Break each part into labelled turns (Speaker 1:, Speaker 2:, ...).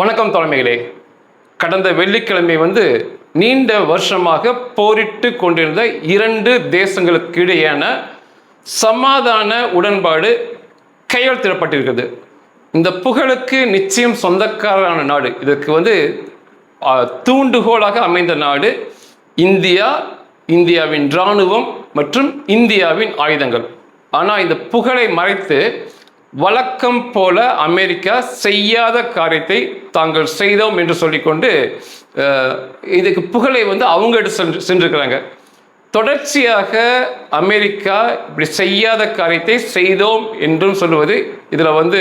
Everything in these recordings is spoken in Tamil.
Speaker 1: வணக்கம் தலைமைகளே. கடந்த வெள்ளிக்கிழமை வந்து நீண்ட வருஷமாக போரிட்டு கொண்டிருந்த இரண்டு தேசங்களுக்கு இடையேயான சமாதான உடன்பாடு கையெழுத்திடப்பட்டிருக்கிறது. இந்த புகழுக்கு நிச்சயம் சொந்தக்காரரான நாடு. இதற்கு வந்து தூண்டுகோலாக அமைந்த நாடு இந்தியா இந்தியாவின் இராணுவம் மற்றும் இந்தியாவின் ஆயுதங்கள். ஆனால் இந்த புகழை மறைத்து வழக்கம் போல அமெரிக்கா செய்யாத காரியத்தை தாங்கள் செய்தோம் என்று சொல்லிக்கொண்டு இதுக்கு புகழை வந்து அவங்க எடுத்து சென்று சென்றிருக்கிறாங்க. தொடர்ச்சியாக அமெரிக்கா இப்படி செய்யாத காரியத்தை செய்தோம் என்றும் சொல்லுவது இதில் வந்து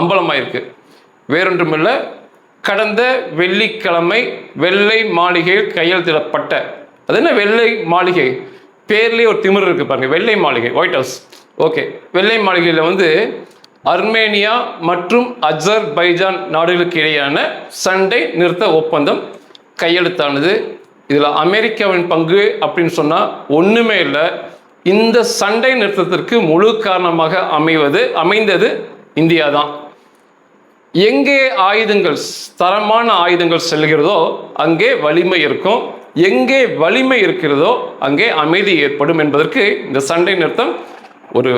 Speaker 1: அம்பலமாயிருக்கு. வேறொன்றுமில்ல கடந்த வெள்ளிக்கிழமை வெள்ளை மாளிகையில் கையெழுத்திடப்பட்ட அது என்ன வெள்ளை மாளிகை? பேர்லேயே ஒரு திமிர் இருக்கு பாருங்க வெள்ளை மாளிகை ஒயிட் ஹவுஸ் ஓகே வெள்ளை மாளிகையில் வந்து அர்மேனியா மற்றும் அஜர்பைஜான் நாடுகளுக்கு இடையேயான சண்டை நிறுத்த ஒப்பந்தம் கையெழுத்தானது. இதில் அமெரிக்காவின் பங்கு அப்படின்னு சொன்னால் ஒன்றுமே இல்லை. இந்த சண்டை நிறுத்தத்திற்கு முழு காரணமாக அமைவது அமைந்தது இந்தியா தான். எங்கே ஆயுதங்கள் தரமான ஆயுதங்கள் செல்கிறதோ அங்கே வலிமை இருக்கும். எங்கே வலிமை இருக்கிறதோ அங்கே அமைதி ஏற்படும் என்பதற்கு இந்த சண்டை நிறுத்தம் ஒரு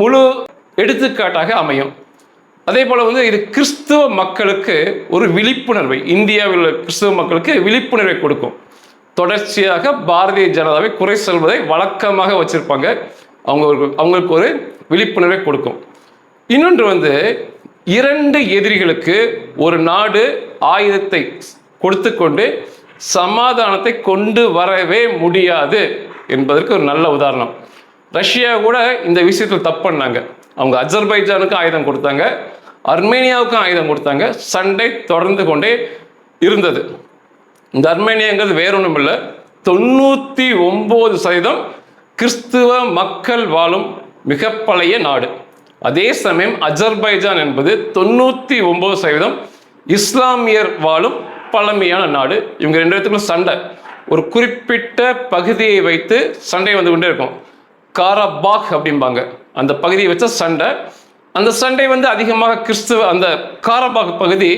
Speaker 1: முழு எடுத்துக்காட்டாக அமையும். அதே போல் வந்து இது கிறிஸ்துவ மக்களுக்கு ஒரு விழிப்புணர்வை இந்தியாவில் உள்ள கிறிஸ்துவ மக்களுக்கு விழிப்புணர்வை கொடுக்கும். தொடர்ச்சியாக பாரதிய ஜனதாவை குறை சொல்வதை வழக்கமாக வச்சிருப்பாங்க. அவங்க அவங்களுக்கு ஒரு விழிப்புணர்வை கொடுக்கும். இன்னொன்று வந்து இரண்டு எதிரிகளுக்கு ஒரு நாடு ஆயுதத்தை கொடுத்து கொண்டு சமாதானத்தை கொண்டு வரவே முடியாது என்பதற்கு ஒரு நல்ல உதாரணம். ரஷ்யா கூட இந்த விஷயத்தில் தப்பு பண்ணாங்க. அவங்க அஜர்பைஜானுக்கு ஆயுதம் கொடுத்தாங்க அர்மேனியாவுக்கும் ஆயுதம் கொடுத்தாங்க. சண்டை தொடர்ந்து கொண்டே இருந்தது. இந்த அர்மேனியாங்கிறது வேற ஒன்றும் இல்லை தொண்ணூற்றி ஒம்பது சதவீதம் கிறிஸ்துவ மக்கள் வாழும் மிக பழைய நாடு. அதே சமயம் அஜர்பைஜான் என்பது தொண்ணூற்றி ஒம்பது சதவீதம் இஸ்லாமியர் வாழும் பழமையான நாடு. இவங்க ரெண்டு இடத்துக்கும் சண்டை. ஒரு குறிப்பிட்ட பகுதியை வைத்து சண்டை வந்து கொண்டே இருக்கும். காரபாக் அப்படிம்பாங்க. அந்த பகுதியை வச்ச சண்டை. அந்த சண்டை வந்து அதிகமாக கிறிஸ்துவ அந்த காரபாக் பகுதி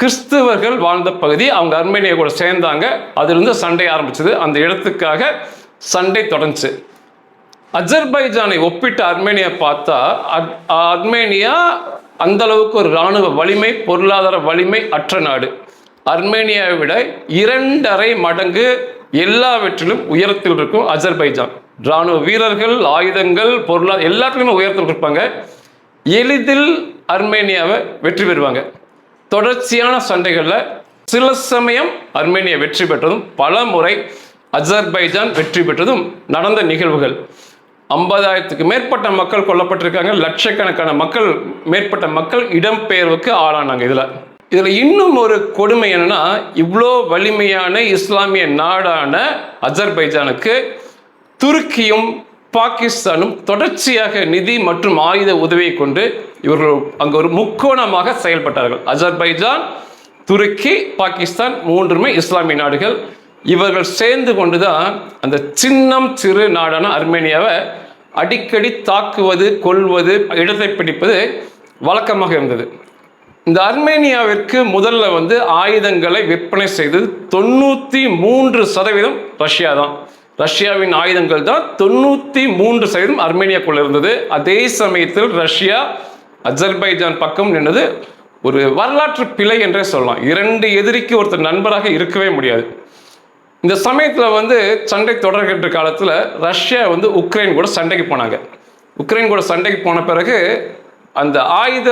Speaker 1: கிறிஸ்துவர்கள் வாழ்ந்த பகுதி. அவங்க அர்மேனியா கூட சேர்ந்தாங்க. அதிலிருந்து சண்டை ஆரம்பிச்சது. அந்த இடத்துக்காக சண்டை தொடர்ந்துச்சு. அஜர்பைஜானை ஒப்பிட்டு அர்மேனியா பார்த்தா அர்மேனியா அந்த அளவுக்கு ஒரு இராணுவ வலிமை பொருளாதார வலிமை அற்ற நாடு. அர்மேனியாவை விட இரண்டரை மடங்கு எல்லாவற்றிலும் உயரத்தில் இருக்கும் அஜர்பைஜான். இராணுவ வீரர்கள் ஆயுதங்கள் பொருளாதார எல்லாத்துலையுமே உயரத்தில் கொடுப்பாங்க. எளிதில் அர்மேனியாவை வெற்றி பெறுவாங்க. தொடர்ச்சியான சண்டைகளில் சில சமயம் அர்மேனியா வெற்றி பெற்றதும் பல முறை அஜர்பைஜான் வெற்றி பெற்றதும் நடந்த நிகழ்வுகள். ஐம்பதாயிரத்துக்கு மேற்பட்ட மக்கள் கொல்லப்பட்டிருக்காங்க. லட்சக்கணக்கான மக்கள் மேற்பட்ட மக்கள் இடம்பெயர்வுக்கு ஆளானாங்க இதில். இதில் இன்னும் ஒரு கொடுமை என்னன்னா இவ்வளோ வலிமையான இஸ்லாமிய நாடான அஜர்பைஜானுக்கு துருக்கியும் பாகிஸ்தானும் தொடர்ச்சியாக நிதி மற்றும் ஆயுத உதவியை கொண்டு இவர்கள் அங்கு ஒரு முக்கோணமாக செயல்பட்டார்கள். அஜர்பைஜான் துருக்கி பாகிஸ்தான் மூன்றுமே இஸ்லாமிய நாடுகள். இவர்கள் சேர்ந்து கொண்டுதான் அந்த சின்னம் சிறு நாடான அர்மேனியாவை அடிக்கடி தாக்குவது கொல்வது இடத்தை பிடிப்பது வழக்கமாக இருந்தது. இந்த அர்மேனியாவிற்கு முதல்ல வந்து ஆயுதங்களை விற்பனை செய்தது தொண்ணூற்றி மூன்று சதவீதம் ரஷ்யா தான் ரஷ்யாவின் ஆயுதங்கள் தான் தொண்ணூற்றி மூன்று சதவீதம் அர்மேனியாக்குள்ள இருந்தது. அதே சமயத்தில் ரஷ்யா அஜர்பைஜான் பக்கம் நின்றது ஒரு வரலாற்று பிழை என்றே சொல்லலாம். இரண்டு எதிரிக்கு ஒருத்தர் நண்பராக இருக்கவே முடியாது. இந்த சமயத்தில் வந்து சண்டை தொடர்கின்ற காலத்தில் ரஷ்யா வந்து உக்ரைன் கூட சண்டைக்கு போனாங்க. உக்ரைன் கூட சண்டைக்கு போன பிறகு அந்த ஆயுத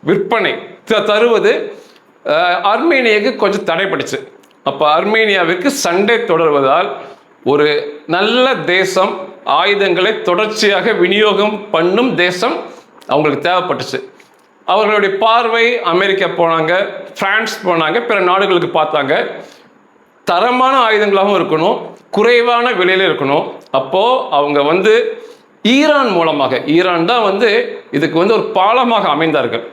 Speaker 1: விற்பனை த- தருவது அர்மேனியாவுக்கு கொஞ்சம் தடைப்பட்டுச்சு அப்போ அர்மேனியாவிற்கு சண்டை தொடர்வதால் ஒரு நல்ல தேசம் ஆயுதங்களை தொடர்ச்சியாக விநியோகம் பண்ணும் தேசம் அவங்களுக்கு தேவைப்பட்டுச்சு. அவர்களுடைய பார்வை அமெரிக்கா போனாங்க பிரான்ஸ் போனாங்க பிற நாடுகளுக்கு பார்த்தாங்க. தரமான ஆயுதங்களாகவும் இருக்கணும் குறைவான விலையில இருக்கணும். அப்போ அவங்க வந்து ஈரான் மூலமாக ஈரான் தான் வந்து இதுக்கு வந்து ஒரு பாலமாக அமைந்தார்கள்.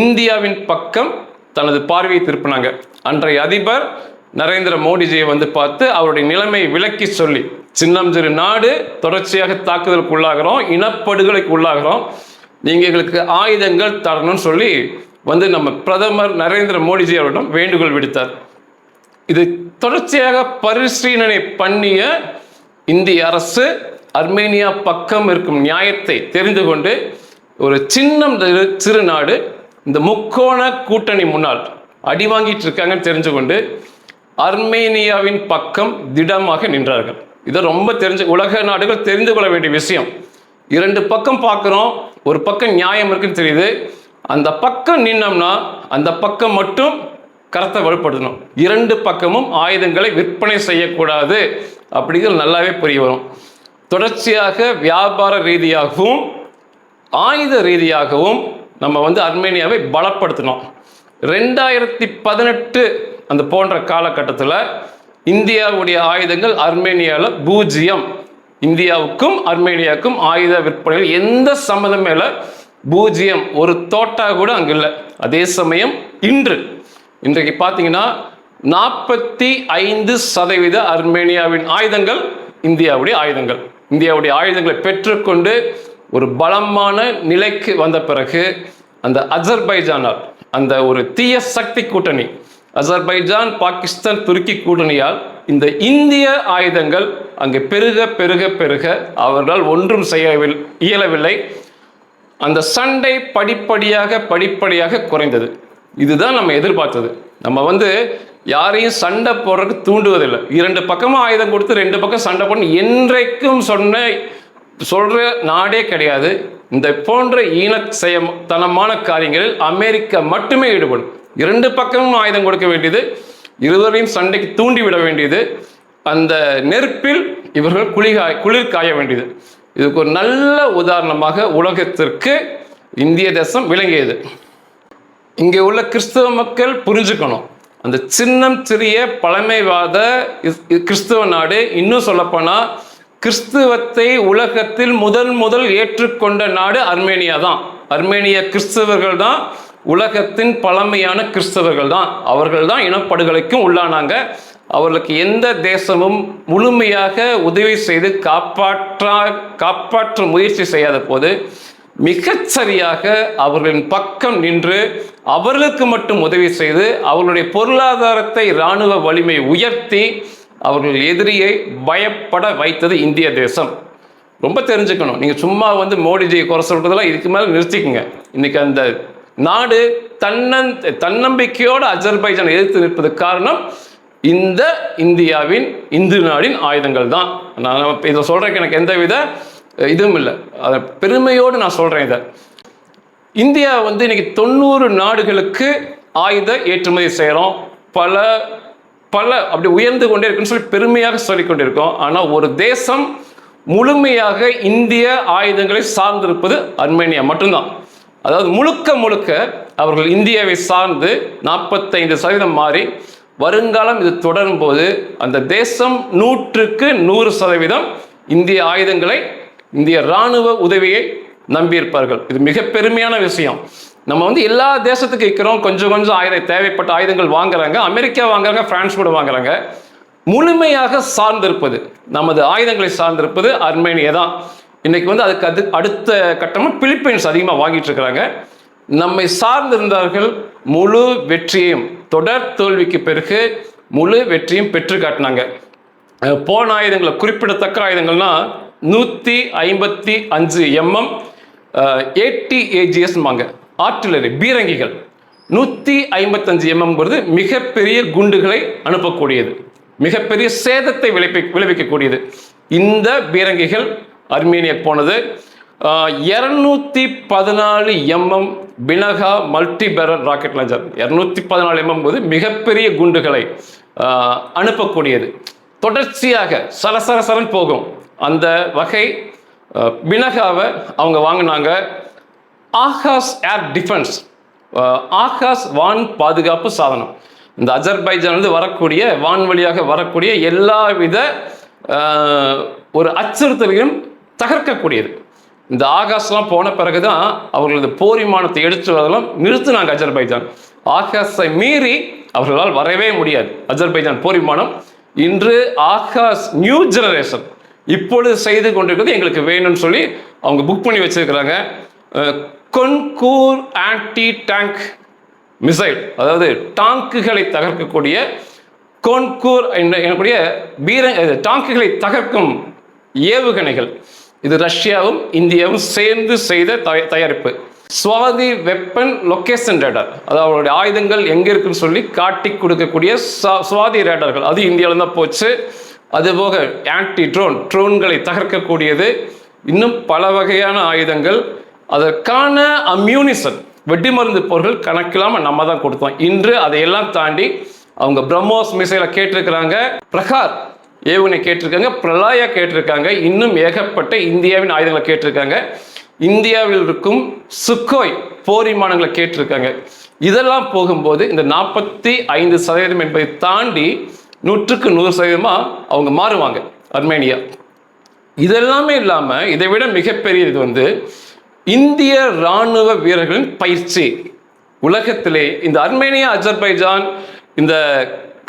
Speaker 1: இந்தியாவின் பக்கம் தனது பார்வையை திருப்பினாங்க. அன்றைய அதிபர் நரேந்திர மோடிஜியை வந்து பார்த்து அவருடைய நிலைமையை விளக்கி சொல்லி சின்னம் சிறு நாடு தொடர்ச்சியாக தாக்குதலுக்கு உள்ளாகிறோம் இனப்படுகொலைக்கு உள்ளாகிறோம் நீங்கள் எங்களுக்கு ஆயுதங்கள் தரணும்னு சொல்லி வந்து நம்ம பிரதமர் நரேந்திர மோடிஜி அவரிடம் வேண்டுகோள் விடுத்தார். இது தொடர்ச்சியாக பரிசீலனை பண்ணிய இந்திய அரசு அர்மேனியா பக்கம் இருக்கும் நியாயத்தை தெரிந்து கொண்டு ஒரு சின்னம் சிறு நாடு இந்த முக்கோண கூட்டணி முன்னால் அடி வாங்கிட்டு இருக்காங்கன்னு தெரிஞ்சு கொண்டு அர்மேனியாவின் பக்கம் திடமாக நின்றார்கள். இதை ரொம்ப தெரிஞ்ச உலக நாடுகள் தெரிந்து கொள்ள வேண்டிய விஷயம். இரண்டு பக்கம் பார்க்குறோம் ஒரு பக்கம் நியாயம் இருக்குன்னு தெரியுது. அந்த பக்கம் நின்னோம்னா அந்த பக்கம் மட்டும் கரத்தை வலுப்படுத்தணும். இரண்டு பக்கமும் ஆயுதங்களை விற்பனை செய்யக்கூடாது. அப்படிங்கிறது நல்லாவே புரிய வரும். தொடர்ச்சியாக வியாபார ரீதியாகவும் ஆயுத ரீதியாகவும் நம்ம வந்து அர்மேனியாவை பலப்படுத்தணும். ரெண்டாயிரத்தி பதினெட்டு அந்த போன்ற காலகட்டத்தில் இந்தியாவுடைய ஆயுதங்கள் அர்மேனியாவில் பூஜ்ஜியம். இந்தியாவுக்கும் அர்மேனியாவுக்கும் ஆயுத விற்பனையில் எந்த சம்மந்தம் மேலே பூஜ்ஜியம். ஒரு தோட்டா கூட அங்கே இல்லை. அதே சமயம் இன்று. இன்றைக்கு பார்த்தீங்கன்னா நாற்பத்தி ஐந்து சதவீத அர்மேனியாவின் ஆயுதங்கள் இந்தியாவுடைய ஆயுதங்கள். இந்தியாவுடைய ஆயுதங்களை பெற்றுக்கொண்டு ஒரு பலமான நிலைக்கு வந்த பிறகு அந்த அஜர்பைஜானால் அந்த ஒரு தீய சக்தி கூட்டணி அசர்பைஜான் பாகிஸ்தான் துருக்கி கூட்டணியால் இந்த இந்திய ஆயுதங்கள் அங்கே பெருக பெருக பெருக அவர்களால் ஒன்றும் செய்யவில் இயலவில்லை. அந்த சண்டை படிப்படியாக படிப்படியாக குறைந்தது. இதுதான் நம்ம எதிர்பார்த்தது. நம்ம வந்து யாரையும் சண்டை போடுறதுக்கு தூண்டுவதில்லை. இரண்டு பக்கமும் ஆயுதம் கொடுத்து ரெண்டு பக்கம் சண்டை போடணும் என்றைக்கும் சொன்ன சொல்ற நாடே கிடையாது. இந்த போன்ற ஈனச்சயத்தனமான காரியங்களில் அமெரிக்கா மட்டுமே ஈடுபடும். இரண்டு பக்கமும் ஆயுதம் கொடுக்க வேண்டியது இருவரையும் சண்டைக்கு தூண்டிவிட வேண்டியது அந்த நெருப்பில் இவர்கள் குளிகாய் குளிர் காய வேண்டியது. இதுக்கு ஒரு நல்ல உதாரணமாக உலகத்திற்கு இந்திய தேசம் விளங்கியது. இங்கே உள்ள கிறிஸ்தவ மக்கள் புரிஞ்சுக்கணும். அந்த சின்னம் சிறிய பழமைவாத கிறிஸ்துவ கிறிஸ்தவ நாடு இன்னும் சொல்லப்போனால் கிறிஸ்துவத்தை உலகத்தில் முதல் முதல் ஏற்றுக்கொண்ட நாடு அர்மேனியா தான். அர்மேனிய கிறிஸ்தவர்கள் தான் உலகத்தின் பழமையான கிறிஸ்தவர்கள் தான் அவர்கள் தான் இனப்படுகொலைக்கும் உள்ளானாங்க. அவர்களுக்கு எந்த தேசமும் முழுமையாக உதவி செய்து காப்பாற்றா காப்பாற்ற முயற்சி செய்யாத போது மிகச்சரியாக அவர்களின் பக்கம் நின்று அவர்களுக்கு மட்டும் உதவி செய்து அவர்களுடைய பொருளாதாரத்தை இராணுவ வலிமை உயர்த்தி அவர்கள் எதிரியை பயப்பட வைத்தது இந்திய தேசம். ரொம்ப தெரிஞ்சுக்கணும். நீங்கள் சும்மா வந்து மோடிஜியை குறை சொல்கிறதெல்லாம் இதுக்கு மேலே நிறுத்திக்கங்க. இன்றைக்கி அந்த நாடு தன்னன் தன்னம்பிக்கையோடு அஜர்பைஜான் எதிர்த்து நிற்பது காரணம் இந்த இந்தியாவின் இந்து நாடின் ஆயுதங்கள் தான். நான் இதை சொல்கிறதுக்கு எனக்கு எந்தவித இதுவும் இல்லை. அதை பெருமையோடு நான் சொல்கிறேன் இதை. இந்தியா வந்து இன்னைக்கு தொண்ணூறு நாடுகளுக்கு ஆயுத ஏற்றுமதி செய்கிறோம் பல பல அப்படி உயர்ந்து கொண்டே இருக்குன்னு சொல்லி பெருமையாக சொல்லிக் கொண்டிருக்கோம். ஆனால் ஒரு தேசம் முழுமையாக இந்திய ஆயுதங்களை சார்ந்திருப்பது அர்மேனியா மட்டும்தான். அதாவது முழுக்க முழுக்க அவர்கள் இந்தியாவை சார்ந்து நாற்பத்தைந்து சதவீதம் மாறி வருங்காலம் இது தொடரும் போது அந்த தேசம் நூற்றுக்கு நூறு சதவீதம் இந்திய ஆயுதங்களை இந்திய இராணுவ உதவியை நம்பியிருப்பார்கள். இது மிக பெருமையான விஷயம். நம்ம வந்து எல்லா தேசத்துக்கு இருக்கிறோம் கொஞ்சம் கொஞ்சம் ஆயுத தேவைப்பட்ட ஆயுதங்கள் வாங்குறாங்க. அமெரிக்கா வாங்குறாங்க பிரான்ஸ் கூட வாங்குறாங்க. முழுமையாக சார்ந்திருப்பது நமது ஆயுதங்களை சார்ந்திருப்பது அர்மேனியா தான் இன்னைக்கு வந்து அதுக்கு அது அடுத்த கட்டமாக பிலிப்பைன்ஸ் அதிகமாக வாங்கிட்டு இருக்கிறாங்க. நம்மை சார்ந்திருந்தார்கள் முழு வெற்றியும் தொடர் தோல்விக்கு பிறகு முழு வெற்றியும் பெற்று காட்டினாங்க. போன ஆயுதங்களை குறிப்பிடத்தக்க ஆயுதங்கள்னா நூற்றி ஐம்பத்தி அஞ்சு எம்எம் எயிட்டி ஏஜிஎஸ்மாங்க ஆர்டிலரி பீரங்கிகள். நூற்றி ஐம்பத்தஞ்சு எம்எம்ங்கிறது மிகப்பெரிய குண்டுகளை அனுப்பக்கூடியது. மிகப்பெரிய சேதத்தை விளைவி விளைவிக்கக்கூடியது. இந்த பீரங்கிகள் அர்மேனியா போனது. இரநூத்தி பதினாலு MM Pinaka multi barrel rocket launcher இரநூத்தி பதினாலு எம்எம் போது மிகப்பெரிய குண்டுகளை அனுப்பக்கூடியது. தொடர்ச்சியாக சரசர சரன் போகும். அந்த வகை பினகாவை அவங்க வாங்கினாங்க. ஆகாஷ் ஏர் டிஃபென்ஸ் ஆகாஷ் வான் பாதுகாப்பு சாதனம். இந்த அஜர்பைஜானிலிருந்து வரக்கூடிய வான் வழியாக வரக்கூடிய எல்லாவித ஒரு அச்சுறுத்தலையும் தகர்க்கக்கூடியது. இந்த ஆகாஷ்லாம் போன பிறகு தான் அவர்களது போர் விமானத்தை எடுத்து வரதெல்லாம் நிறுத்தினாங்க அஜர்பைஜான். ஆகாஷை மீறி அவர்களால் வரவே முடியாது. அஜர்பைஜான் போர் விமானம் இன்று ஆகாஷ் நியூ ஜெனரேஷன். இப்பொழுது செய்து கொண்டிருக்கிறது எங்களுக்கு வேணும்னு சொல்லி அவங்க புக் பண்ணி வச்சிருக்கிறாங்க. கொன்கூர் ஆன்டி டேங்க் மிசைல் அதாவது டாங்குகளை தகர்க்கக்கூடிய கோன்கூர் என்ற எனக்கூடிய பீர டாங்குகளை தகர்க்கும் ஏவுகணைகள். இது ரஷ்யாவும் இந்தியாவும் சேர்ந்து செய்த தயாரிப்பு. Swathi weapon location radar. அதாவது அவருடைய ஆயுதங்கள் எங்க இருக்குன்னு சொல்லி காட்டி கொடுக்கக்கூடிய சா- சுவாதி ரேடார்கள். அது இந்தியாவில் தான் போச்சு. அதுபோக ஆன்டி ட்ரோன் ட்ரோன்களை தகர்க்கக்கூடியது. இன்னும் பல வகையான ஆயுதங்கள். அதற்கான அம்யூனிசன் வெடிமருந்து போர்கள் கணக்கில்லாமல் நம்ம தான் கொடுத்தோம். இன்று அதையெல்லாம் தாண்டி அவங்க பிரம்மோஸ் மிசைலை கேட்டிருக்கிறாங்க. பிரகார் ஏவுகணை கேட்டிருக்காங்க பிரளாயா கேட்டிருக்காங்க இன்னும் ஏகப்பட்ட இந்தியாவின் ஆயுதங்களை கேட்டிருக்காங்க. இந்தியாவில் இருக்கும் சுக்கோய் போர் விமானங்களை கேட்டிருக்காங்க. இதெல்லாம் போகும்போது இந்த நாற்பத்தி ஐந்து சதவீதம் என்பதை தாண்டி நூற்றுக்கு நூறு சதவீதமாக அவங்க மாறுவாங்க அர்மேனியா. இதெல்லாமே இல்லாமல் இதை விட மிகப்பெரிய இது வந்து இந்திய ராணுவ வீரர்களின் பயிற்சி. உலகத்திலே இந்த அர்மேனியா அஜர்பைஜான் இந்த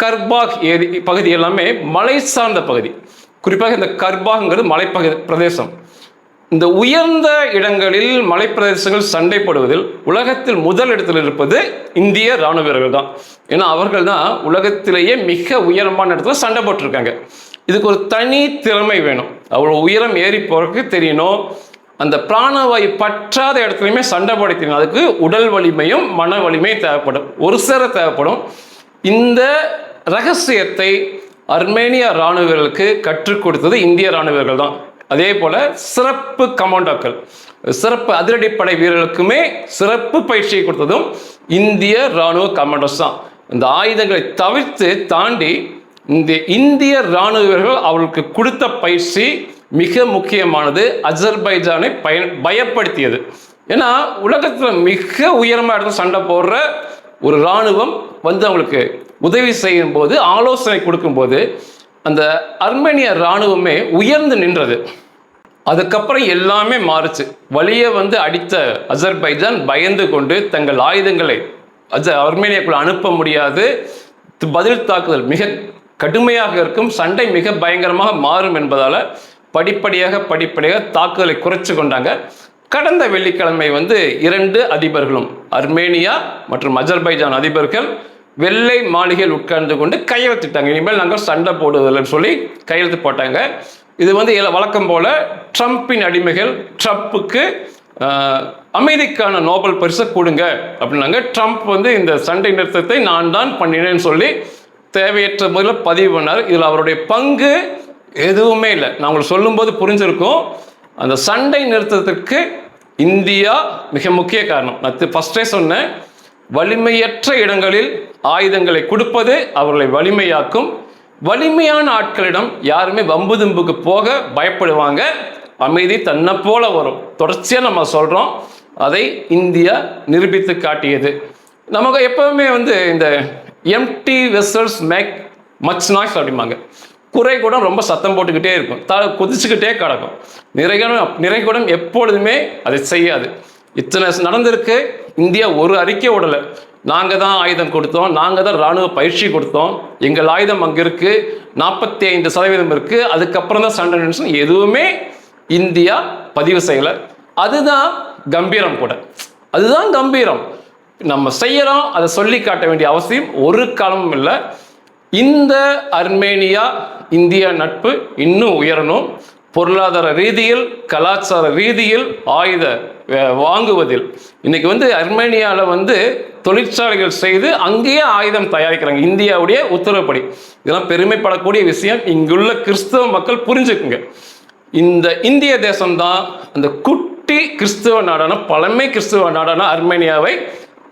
Speaker 1: கர்பாக் ஏரி பகுதி எல்லாமே மலை சார்ந்த பகுதி. குறிப்பாக இந்த கர்பாகங்கிறது மலைப்பகு பிரதேசம். இந்த உயர்ந்த இடங்களில் மலைப்பிரதேசங்கள் சண்டைப்படுவதில் உலகத்தில் முதல் இடத்தில் இருப்பது இந்திய ராணுவ வீரர்கள் தான். ஏன்னா அவர்கள் தான் உலகத்திலேயே மிக உயரமான இடத்துல சண்டை போட்டிருக்காங்க இதுக்கு ஒரு தனி திறமை வேணும். அவ்வளோ உயரம் ஏறி போறதுக்கு தெரியணும். அந்த பிராணவாயு பற்றாத இடத்துலையுமே சண்டை போட அதுக்கு உடல் வலிமையும் மன வலிமையும் தேவைப்படும். ஒரு சேர தேவைப்படும். இந்த ரகசியத்தை அர்மேனிய ராணுவர்களுக்கு கற்றுக் கொடுத்தது இந்திய ராணுவர்கள் தான். அதே போல சிறப்பு கமாண்டோக்கள் சிறப்பு அதிரடிப்படை வீரர்களுக்குமே சிறப்பு பயிற்சியை கொடுத்ததும் இந்திய ராணுவ கமாண்டோஸ் தான். இந்த ஆயுதங்களை தவிர்த்து தாண்டி இந்த இந்திய ராணுவ வீரர்கள் அவர்களுக்கு கொடுத்த பயிற்சி மிக முக்கியமானது. அஜர்பைஜானை பய பயப்படுத்தியது. ஏன்னா உலகத்தில் மிக உயரமாக எடுத்து சண்டை போடுற ஒரு இராணுவம் வந்து அவங்களுக்கு உதவி செய்யும் போது ஆலோசனை கொடுக்கும்போது அந்த அர்மேனிய இராணுவமே உயர்ந்து நின்றது. அதுக்கப்புறம் எல்லாமே மாறுச்சு. வழியை வந்து அடித்த அஜர்பைஜான் பயந்து கொண்டு தங்கள் ஆயுதங்களை அஜ அர்மேனியாக்குள்ள அனுப்ப முடியாது. பதில் தாக்குதல் மிக கடுமையாக இருக்கும். சண்டை மிக பயங்கரமாக மாறும் என்பதால் படிப்படியாக படிப்படியாக தாக்குதலை குறைச்சு கொண்டாங்க. கடந்த வெள்ளிக்கிழமை வந்து இரண்டு அதிபர்களும் அர்மேனியா மற்றும் அஜர்பைஜான் அதிபர்கள் வெள்ளை மாளிகையில் உட்கார்ந்து கொண்டு கையெழுத்திட்டாங்க. இனிமேல் நாங்கள் சண்டை போடுவதில்லைன்னு சொல்லி கையெழுத்து போட்டாங்க. இது வந்து வழக்கம் போல ட்ரம்ப்பின் அடிமைகள் ட்ரம்ப்புக்கு அமைதிக்கான நோபல் பரிசை கொடுங்க அப்படின்னாங்க. ட்ரம்ப் வந்து இந்த சண்டை நிறுத்தத்தை நான் தான் பண்ணினேன்னு சொல்லி தேவையற்ற முறையில் பதிவு பண்ணார். இதில் அவருடைய பங்கு எதுவுமே இல்லை. நான் உங்களுக்கு சொல்லும்போது புரிஞ்சிருக்கும். அந்த சண்டை நிறுத்தத்திற்கு இந்தியா மிக முக்கிய காரணம். நான் ஃபஸ்ட்டே சொன்னேன். வலிமையற்ற இடங்களில் ஆயுதங்களை கொடுப்பது அவர்களை வலிமையாக்கும். வலிமையான ஆட்களிடம் யாருமே வம்பு தும்புக்கு போக பயப்படுவாங்க. அமைதி தன்னை போல வரும். தொடர்ச்சியாக நம்ம சொல்கிறோம் அதை இந்தியா நிரூபித்து காட்டியது. நமக்கு எப்பவுமே வந்து இந்த empty vessels make much noise அப்படிம்பாங்க. குறைகுடம் ரொம்ப சத்தம் போட்டுக்கிட்டே இருக்கும். த குதிச்சுக்கிட்டே கிடக்கும். நிறைகுடம் நிறைகுடம் எப்பொழுதுமே அதை செய்யாது. இத்தனை நடந்திருக்கு. இந்தியா ஒரு அறிக்கை விடலை நாங்கள் தான் ஆயுதம் கொடுத்தோம் நாங்கள் தான் இராணுவ பயிற்சி கொடுத்தோம். எங்கள் ஆயுதம் அங்கே இருக்குது நாற்பத்தி ஐந்து சதவீதம் இருக்குது அதுக்கப்புறம் தான் சண்டை நிமிஷம் எதுவுமே இந்தியா பதிவு செய்யலை. அதுதான் கம்பீரம் கூட. அதுதான் கம்பீரம். நம்ம செய்யறோம் அதை சொல்லி காட்ட வேண்டிய அவசியம் ஒரு காலமும் இல்லை. இந்த அர்மேனியா இந்தியா நட்பு இன்னும் உயரணும். பொருளாதார ரீதியில் கலாச்சார ரீதியில் ஆயுத வாங்குவதில். இன்னைக்கு வந்து அர்மேனியாவில் வந்து தொழிற்சாலைகள் செய்து அங்கேயே ஆயுதம் தயாரிக்கிறாங்க. இந்தியாவுடைய உத்தரவுப்படி. இதெல்லாம் பெருமைப்படக்கூடிய விஷயம். இங்குள்ள கிறிஸ்தவ மக்கள் புரிஞ்சுக்குங்க. இந்த இந்திய தேசம்தான் அந்த குட்டி கிறிஸ்துவ நாடான பழமை கிறிஸ்துவ நாடான அர்மேனியாவை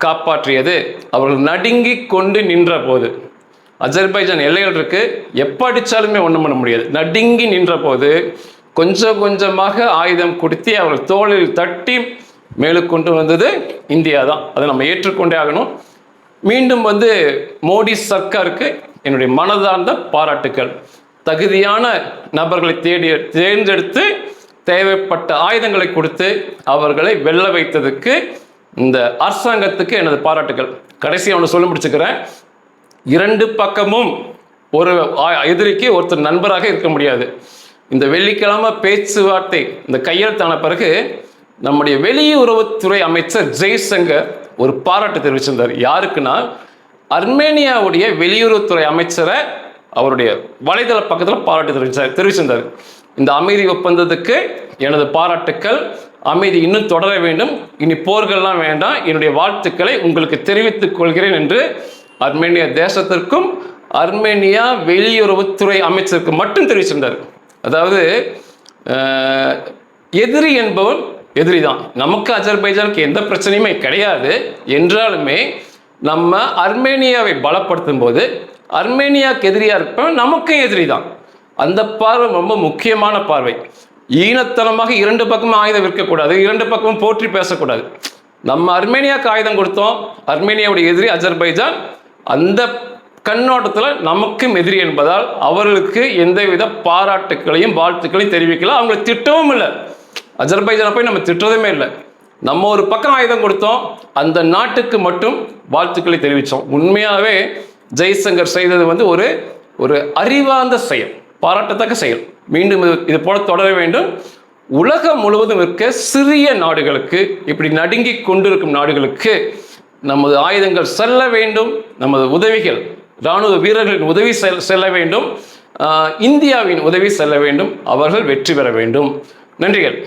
Speaker 1: காப்பாற்றியது. அவர்கள் நடுங்கி கொண்டு நின்ற போது அஜர்பைஜான் எல்லைகள் இருக்கு. எப்போ அடிச்சாலுமே ஒன்றும் பண்ண முடியாது. நடுங்கி நின்ற போது கொஞ்சம் கொஞ்சமாக ஆயுதம் கொடுத்து அவர்கள் தோளில் தட்டி மேலுக்கு கொண்டு வந்தது இந்தியா தான். அதை நம்ம ஏற்றுக்கொண்டே ஆகணும். மீண்டும் வந்து மோடி சர்க்காருக்கு என்னுடைய மனதார்ந்த பாராட்டுக்கள். தகுதியான நபர்களை தேடி தேர்ந்தெடுத்து தேவைப்பட்ட ஆயுதங்களை கொடுத்து அவர்களை வெல்ல வைத்ததுக்கு இந்த அரசாங்கத்துக்கு எனது பாராட்டுக்கள். கடைசி அவனை சொல்ல முடிச்சுக்கிறேன். இரண்டு பக்கமும் ஒரு ஆ- எதிரிக்கு ஒருத்தர் நண்பராக இருக்க முடியாது. இந்த வெள்ளிக்கிழமை பேச்சுவார்த்தை இந்த கையெழுத்தான பிறகு நம்முடைய வெளியுறவுத்துறை அமைச்சர் ஜெய்சங்கர் ஒரு பாராட்டு தெரிவிச்சிருந்தார். யாருக்குன்னா அர்மேனியாவுடைய வெளியுறவுத்துறை அமைச்சரை அவருடைய வலைதள பக்கத்தில் பாராட்டு தெரிவிச்சார் தெரிவிச்சிருந்தார். இந்த அமைதி ஒப்பந்தத்துக்கு எனது பாராட்டுக்கள். அமைதி இன்னும் தொடர வேண்டும். இனி போர்கள்லாம் வேண்டாம். என்னுடைய வாழ்த்துக்களை உங்களுக்கு தெரிவித்துக் கொள்கிறேன் என்று அர்மேனியா தேசத்திற்கும் அர்மேனியா வெளியுறவுத்துறை அமைச்சருக்கு மட்டும் தெரிவிச்சிருந்தார். அதாவது எதிரி என்பவன் எதிரி தான் நமக்கு அஜர்பைஜானுக்கு எந்த பிரச்சனையுமே கிடையாது. என்றாலுமே நம்ம அர்மேனியாவை பலப்படுத்தும் போது அர்மேனியாவுக்கு எதிரியாக இருப்பவன் நமக்கும் எதிரி தான் அந்த பார்வை ரொம்ப முக்கியமான பார்வை. ஈனத்தனமாக இரண்டு பக்கமும் ஆயுதம் விற்கக்கூடாது இரண்டு பக்கமும் போற்றி பேசக்கூடாது. நம்ம அர்மேனியாவுக்கு ஆயுதம் கொடுத்தோம் அர்மேனியாவுடைய எதிரி அஜர்பைஜான் அந்த கண்ணோட்டத்தில் நமக்கும் எதிரி என்பதால் அவர்களுக்கு எந்தவித பாராட்டுக்களையும் வாழ்த்துக்களையும் தெரிவிக்கல. அவங்கள திட்டவும் இல்லை. அஜர்பைஜானை போய் நம்ம திட்டுறதுமே இல்லை. நம்ம ஒரு பக்கம் ஆயுதம் கொடுத்தோம். அந்த நாட்டுக்கு மட்டும் வாழ்த்துக்களை தெரிவித்தோம். உண்மையாகவே ஜெய்சங்கர் செய்தது வந்து ஒரு ஒரு அறிவார்ந்த செயல். பாராட்டத்தக்க செயல். மீண்டும் இது போல தொடர வேண்டும். உலகம் முழுவதும் இருக்க சிறிய நாடுகளுக்கு இப்படி நடுங்கி கொண்டிருக்கும் நாடுகளுக்கு நமது ஆயுதங்கள் செல்ல வேண்டும். நமது உதவிகள் இராணுவ வீரர்களின் உதவி செல் செல்ல வேண்டும். இந்தியாவின் உதவி செல்ல வேண்டும். அவர்கள் வெற்றி பெற வேண்டும். நன்றிகள்.